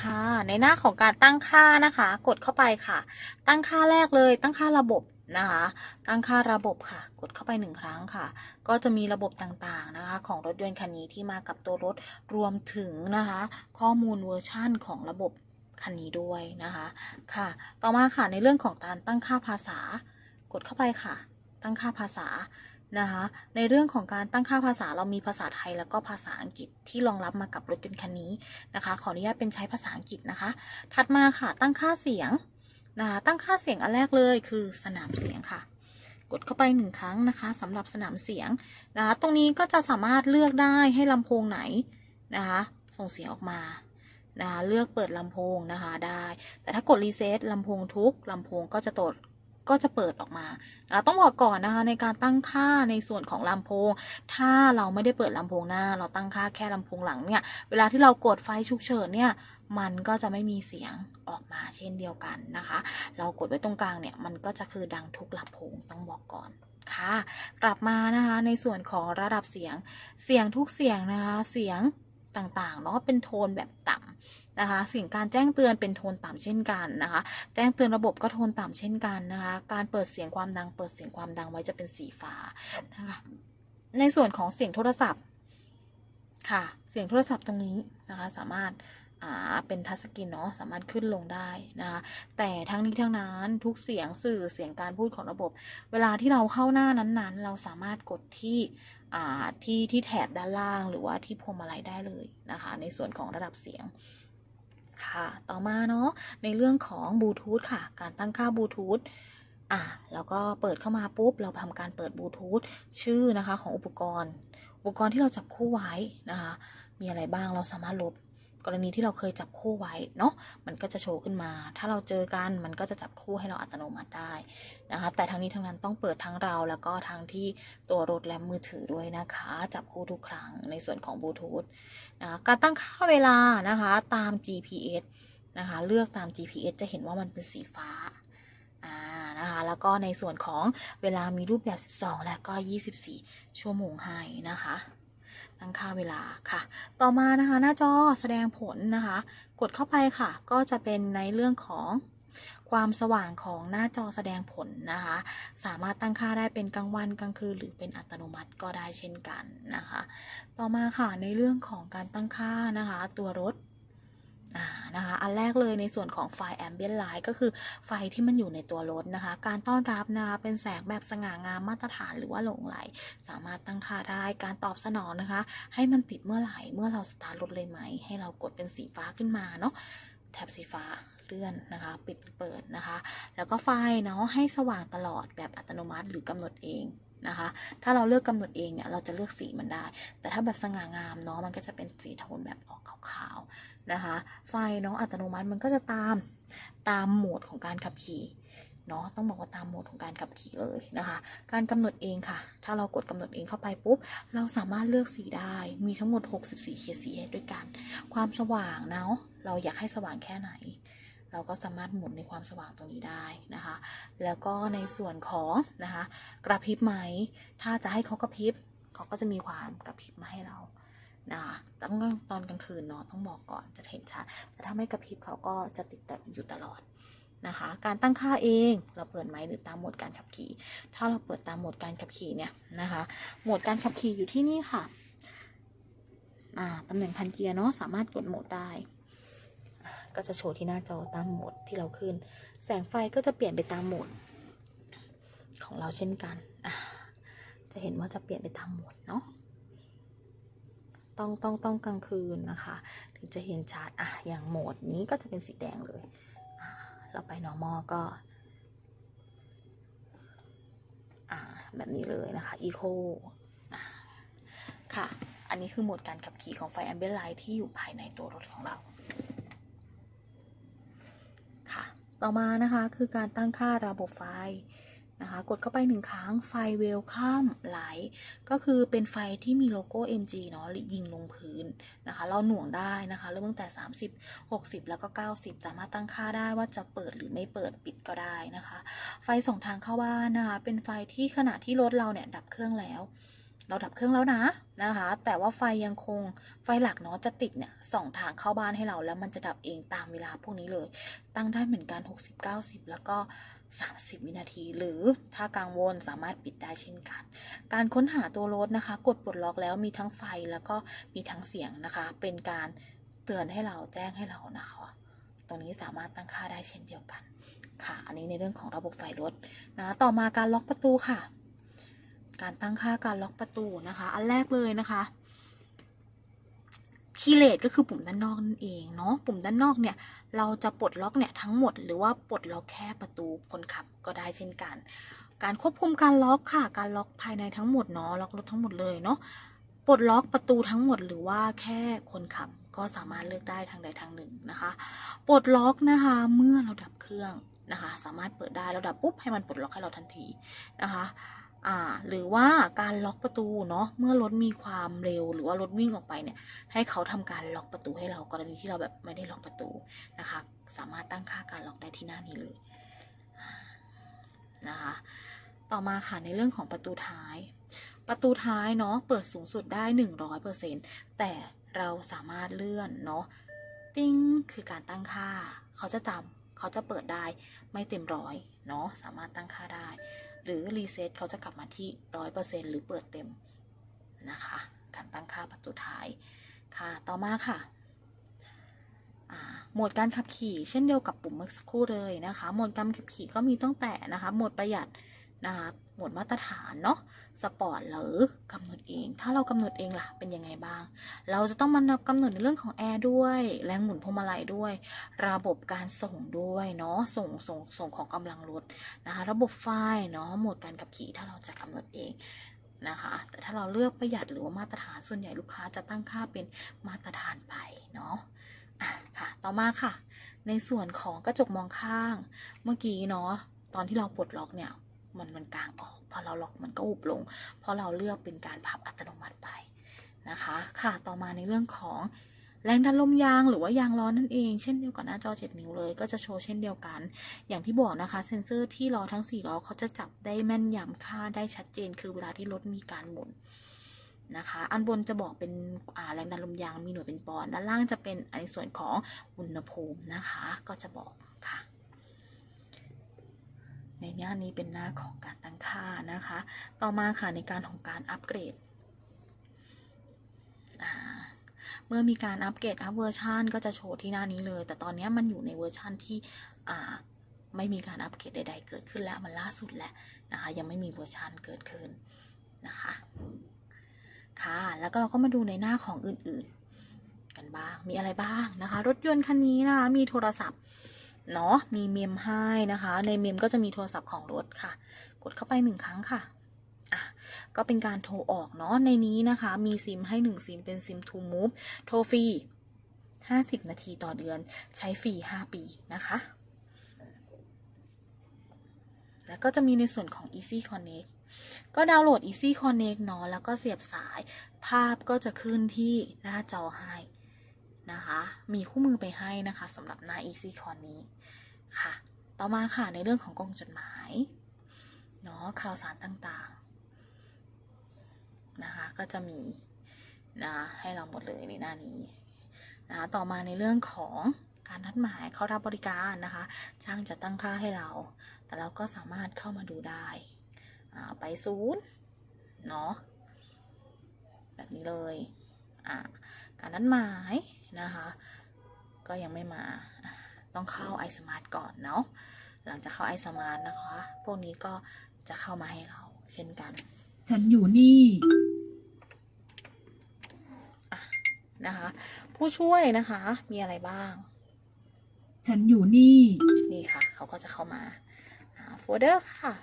ค่ะ ในหน้าของการตั้งค่านะคะ กดเข้าไปค่ะ ตั้งค่าแรกเลย ตั้งค่าระบบนะคะ ตั้งค่าระบบค่ะ กดเข้าไปหนึ่งครั้งค่ะ ก็จะมีระบบต่างๆนะคะ ของรถยนต์คันนี้ที่มากับตัวรถรวมถึงนะคะ ข้อมูลเวอร์ชั่นของระบบคันนี้ด้วยนะคะค่ะ ต่อมาค่ะในเรื่องของการตั้งค่าภาษากดเข้าไปค่ะ ตั้งค่าภาษา นะคะ ในเรื่องของการตั้งค่าภาษาเรามีภาษาไทยแล้วก็ภาษาอังกฤษที่รองรับมากับรถยนต์คันนี้นะคะ ขออนุญาตเป็นใช้ภาษาอังกฤษนะคะ ถัดมาค่ะตั้งค่าเสียงนะคะตั้งค่าเสียงอันแรกเลยคือสนามเสียงค่ะ กดเข้าไปหนึ่งครั้งนะคะสำหรับสนามเสียงนะคะตรงนี้ก็จะสามารถเลือกได้ให้ลำโพงไหนนะคะส่งเสียงออกมานะคะเลือกเปิดลำโพงนะคะได้ แต่ถ้ากดรีเซ็ตลำโพงทุกลำโพงก็จะตด ก็จะเปิดออกมาต้องบอกก่อนนะคะในการตั้งค่าในส่วนของลำโพง ถ้าเราไม่ได้เปิดลำโพงหน้า เราตั้งค่าแค่ลำโพงหลังเนี่ย เวลาที่เรากดไฟฉุกเฉินเนี่ย มันก็จะไม่มีเสียงออกมาเช่นเดียวกันนะคะ เรากดไว้ตรงกลางเนี่ย มันก็จะคือดังทุกลำโพงต้องบอกก่อนค่ะ กลับมานะคะในส่วนของระดับเสียง เสียงทุกเสียงนะคะ เสียงต่างๆเนาะเป็นโทนแบบต่ำ นะคะเสียงการแจ้งเตือนเป็นโทนต่ำเช่นกันนะคะ แจ้งเตือนระบบก็โทนต่ำเช่นกันนะคะ การเปิดเสียงความดัง เปิดเสียงความดังไว้จะเป็นสีฟ้านะคะในส่วนของเสียงโทรศัพท์ค่ะ เสียงโทรศัพท์ตรงนี้นะคะ สามารถอ่าเป็นทัชสกรีนเนาะสามารถขึ้นลงได้นะคะ แต่ทั้งนี้ทั้งนั้นทุกเสียงสื่อเสียงการพูดของระบบ เวลาที่เราเข้าหน้านั้นๆ เราสามารถกดที่อ่าที่ที่แถบด้านล่างหรือว่าที่พวงมาลัยได้เลยนะคะ ในส่วนของระดับเสียง ค่ะ ต่อมาเนาะในเรื่องของบลูทูธค่ะ การตั้งค่าบลูทูธอะแล้วก็เปิดเข้ามาปุ๊บ เราทำการเปิดบลูทูธชื่อนะคะของอุปกรณ์ อุปกรณ์ที่เราจับคู่ไว้นะคะ มีอะไรบ้างเราสามารถลบ กรณีที่เราเคยจับคู่ไว้เนาะมันก็จะโชว์ขึ้นมา ถ้าเราเจอกันมันก็จะจับคู่ให้เราอัตโนมัติได้นะคะแต่ทั้งนี้ทั้งนั้นต้องเปิดทั้งเราแล้วก็ทั้งที่ตัวรถและมือถือด้วยนะคะ จับคู่ทุกครั้งในส่วนของบลูทูธนะคะการตั้งค่าเวลานะคะตาม GPS นะคะเลือกตาม GPS จะเห็นว่ามันเป็นสีฟ้าอ่านะคะแล้วก็ในส่วนของเวลามีรูปแบบ 12 และก็ 24 ชั่วโมงให้นะคะ ตั้งค่าเวลาค่ะ ต่อมานะคะหน้าจอแสดงผลนะคะ กดเข้าไปค่ะ ก็จะเป็นในเรื่องของความสว่างของหน้าจอแสดงผลนะคะ สามารถตั้งค่าได้เป็นกลางวันกลางคืนหรือเป็นอัตโนมัติก็ได้เช่นกันนะคะ ต่อมาค่ะในเรื่องของการตั้งค่านะคะ ตัวรถ อ่านะคะอันแรกเลยในส่วนของไฟ ambient light ก็คือไฟที่มันอยู่ในตัวรถนะคะ การต้อนรับนะคะเป็นแสงแบบสง่างามมาตรฐานหรือว่าหลงไหล สามารถตั้งค่าได้การตอบสนองนะคะ ให้มันติดเมื่อไหร่เมื่อเราสตาร์ทรถเลยไหม ให้เรากดเป็นสีฟ้าขึ้นมาเนาะแถบสีฟ้าเลื่อนนะคะ ปิดเปิดนะคะ แล้วก็ไฟเนาะให้สว่างตลอดแบบอัตโนมัติหรือกำหนดเองนะคะ ถ้าเราเลือกกำหนดเองเนี่ยเราจะเลือกสีมันได้ แต่ถ้าแบบสง่างามเนาะมันก็จะเป็นสีโทนแบบออกขาวๆ นะคะ ไฟเนาะอัตโนมัติมันก็จะตามตามโหมดของการขับขี่เนาะต้องบอกว่าตามโหมดของการขับขี่เลยนะคะ การกำหนดเองค่ะ ถ้าเรากดกำหนดเองเข้าไปปุ๊บ เราสามารถเลือกสีได้ มีทั้งหมด 64เฉดสีให้ด้วยกัน ความสว่างเนาะเราอยากให้สว่างแค่ไหน เราก็สามารถหมุนในความสว่างตรงนี้ได้นะคะ แล้วก็ในส่วนของนะคะ กระพริบไหม ถ้าจะให้เขากระพริบเขาก็จะมีความกระพริบมาให้เรา นะคะต้องตอนกลางคืนเนาะต้องบอกก่อนจะเห็นชัด แต่ถ้าไม่กระพริบเขาก็จะติดอยู่ตลอดนะคะ การตั้งค่าเองเราเปิดไหมหรือตามโหมดการขับขี่ ถ้าเราเปิดตามโหมดการขับขี่เนี่ยนะคะ โหมดการขับขี่อยู่ที่นี่ค่ะอ่าตำแหน่งพันเกียร์เนาะสามารถกดโหมดได้ ก็จะโชว์ที่หน้าจอตามโหมดที่เราขึ้น แสงไฟก็จะเปลี่ยนไปตามโหมดของเราเช่นกัน จะเห็นว่าจะเปลี่ยนไปตามโหมดเนาะ ต้องต้องต้องกลางคืนนะคะ ถึงจะเห็นชัดอะอย่างโหมดนี้ก็จะเป็นสีแดงเลย เราไป normal ก็แบบนี้เลยนะคะอ่าค่ะ อันนี้คือโหมดการขับขี่ของไฟ ambient light ที่อยู่ภายในตัวรถของเราค่ะ ต่อมานะคะคือการตั้งค่าระบบไฟ นะคะ กดเข้าไปหนึ่งครั้งไฟเวลข้ามไลท์ก็คือเป็นไฟที่มีโลโก้ MG เนาะยิงลงพื้นนะคะ เราหน่วงได้นะคะ เริ่มตั้งแต่ 30 60 แล้วก็ 90 สามารถตั้งค่าได้ว่าจะเปิดหรือไม่เปิดปิดก็ได้นะคะ ไฟสองทางเข้าบ้านนะคะ เป็นไฟที่ขณะที่รถเราเนี่ยดับเครื่องแล้ว เราดับเครื่องแล้วนะนะคะ แต่ว่าไฟยังคงไฟหลักเนาะจะติดเนี่ยสองทางเข้าบ้านให้เราแล้วมันจะดับเองตามเวลาพวกนี้เลย ตั้งได้เหมือนกัน 60 90 แล้วก็ 30 วินาที หรือถ้ากังวลสามารถปิดได้เช่นกัน การค้นหาตัวรถนะคะ กดปลดล็อกแล้วมีทั้งไฟแล้วก็มีทั้งเสียงนะคะ เป็นการเตือนให้เราแจ้งให้เรานะคะ ตรงนี้สามารถตั้งค่าได้เช่นเดียวกันค่ะ อันนี้ในเรื่องของระบบไฟรถนะ ต่อมาการล็อกประตูค่ะ การตั้งค่าการล็อกประตูนะคะ อันแรกเลยนะคะคีย์เลสก็คือปุ่มด้านนอกนั่นเองเนาะปุ่มด้านนอกเนี่ย เราจะปลดล็อกเนี่ยทั้งหมดหรือว่าปลดล็อกแค่ประตูคนขับก็ได้เช่นกัน การควบคุมการล็อกค่ะ การล็อกภายในทั้งหมดเนาะล็อกรถทั้งหมดเลยเนาะปลดล็อกประตูทั้งหมดหรือว่าแค่คนขับก็สามารถเลือกได้ทางใดทางหนึ่งนะคะ ปลดล็อกนะคะเมื่อเราดับเครื่องนะคะ สามารถเปิดได้เราดับปุ๊บให้มันปลดล็อกให้เราทันทีนะคะ อ่าหรือว่าการล็อกประตูเนาะเมื่อรถมีความเร็วหรือว่ารถวิ่งออกไปเนี่ย ให้เขาทำการล็อกประตูให้เรากรณีที่เราแบบไม่ได้ล็อกประตูนะคะ สามารถตั้งค่าการล็อกได้ที่หน้านี้เลยนะคะ ต่อมาค่ะในเรื่องของประตูท้าย ประตูท้ายเนาะเปิดสูงสุดได้ 100%แต่เราสามารถเลื่อนเนาะติ้งคือการตั้งค่า เขาจะจำเขาจะเปิดได้ไม่เต็มร้อยเนาะสามารถตั้งค่าได้ หรือรีเซ็ตเขาจะกลับมาที่ร้อยเปอร์เซ็นหรือเปิดเต็มนะคะการตั้งค่าปัจจุท้ายค่ะ ต่อมาค่ะโหมดการขับขี่เช่นเดียวกับปุ่มเมื่อสักครู่เลยนะคะโหมดการขับขี่ก็มีตั้งแต่นะคะโหมดประหยัด นะคะหมวดมาตรฐานเนาะสปอร์ตหรือกำหนดเอง ถ้าเรากำหนดเองล่ะเป็นยังไงบ้าง เราจะต้องมากำหนดในเรื่องของแอร์ด้วย แรงหมุนพวงมาลัยด้วย ระบบการส่งด้วยเนาะส่งส่งส่งของกำลังรถนะคะระบบไฟเนาะโหมดการขับขี่ถ้าเราจะกำหนดเองนะคะแต่ถ้าเราเลือกประหยัดหรือว่ามาตรฐานส่วนใหญ่ลูกค้าจะตั้งค่าเป็นมาตรฐานไปเนาะะค่ะต่อมาค่ะ ในส่วนของกระจกมองข้างเมื่อกี้เนาะตอนที่เราปลดล็อกเนี่ย มันมันกลางออกพอเราล็อกมันก็อุบลง เพราะเราเลือกเป็นการพับอัตโนมัติไปนะคะ ค่ะต่อมาในเรื่องของแรงดันลมยางหรือว่ายางล้อนั่นเอง เช่นเดียวกับหน้าจอ 7 นิ้วเลย ก็จะโชว์เช่นเดียวกัน อย่างที่บอกนะคะ เซ็นเซอร์ที่ล้อทั้ง 4 ล้อเขาจะจับได้แม่นยำค่าได้ชัดเจน คือเวลาที่รถมีการหมุนนะคะ อันบนจะบอกเป็นแรงดันลมยางมีหน่วยเป็นปอนด์ด้านล่างจะเป็นในส่วนของอุณหภูมินะคะ ก็จะบอก ในหน้านี้เป็นหน้าของการตั้งค่านะคะ ต่อมาค่ะในการของการอัปเกรดเมื่อมีการอัปเกรดอัพเวอร์ชันก็จะโชว์ที่หน้านี้เลย แต่ตอนนี้มันอยู่ในเวอร์ชันที่ไม่มีการอัปเกรดใด ๆ เกิดขึ้นแล้วมันล่าสุดแหละนะคะ ยังไม่มีเวอร์ชันเกิดขึ้นนะคะ ค่ะ แล้วก็เราก็มาดูในหน้าของอื่นๆ กันบ้าง มีอะไรบ้างนะคะ รถยนต์คันนี้นะคะ มีโทรศัพท์ เนาะมีเมมให้นะคะ ในเมมก็จะมีโทรศัพท์ของรถค่ะ กดเข้าไปหนึ่งครั้งค่ะก็เป็นการโทรออกเนาะในนี้นะคะ มีซิมให้หนึ่งซิมเป็นซิม to move โทรฟรี 50 นาทีต่อเดือนใช้ฟรี 5 ปีนะคะ แล้วก็จะมีในส่วนของ Easy Connect ก็ดาวน์โหลด Easy Connect เนาะแล้วก็เสียบสายภาพก็จะขึ้นที่หน้าจอให้ นะคะ มีคู่มือไปให้นะคะสำหรับหน้า Easy Con นี้ค่ะ ต่อมาค่ะในเรื่องของกล่องจดหมายเนาะข่าวสารต่างๆนะคะก็จะมีนะให้เราหมดเลยในหน้านี้นะะต่อมาในเรื่องของการนัดหมายเข้ารับบริการนะคะช่างจะตั้งค่าให้เรา แต่เราก็สามารถเข้ามาดูได้อ่าไปศูนย์เนาะแบบนี้เลยอ่า การนัดหมายนะคะ ก็ยังไม่มาอะต้องเข้า iSmart ก่อนเนาะหลังจากเข้า iSmart นะคะ พวกนี้ก็จะเข้ามาให้เรา เช่นกัน ฉันอยู่นี่นะคะ ผู้ช่วยนะคะมีอะไรบ้าง ฉันอยู่นี่นี่ค่ะ เขาก็จะเข้ามาโฟลเดอร์ค่ะ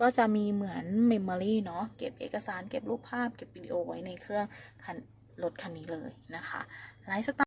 ก็จะมีเหมือน Memory เนาะเก็บเอกสารเก็บรูปภาพ เก็บวิดีโอไว้ในเครื่องคัน รถคันนี้เลยนะคะไลฟ์สไตล์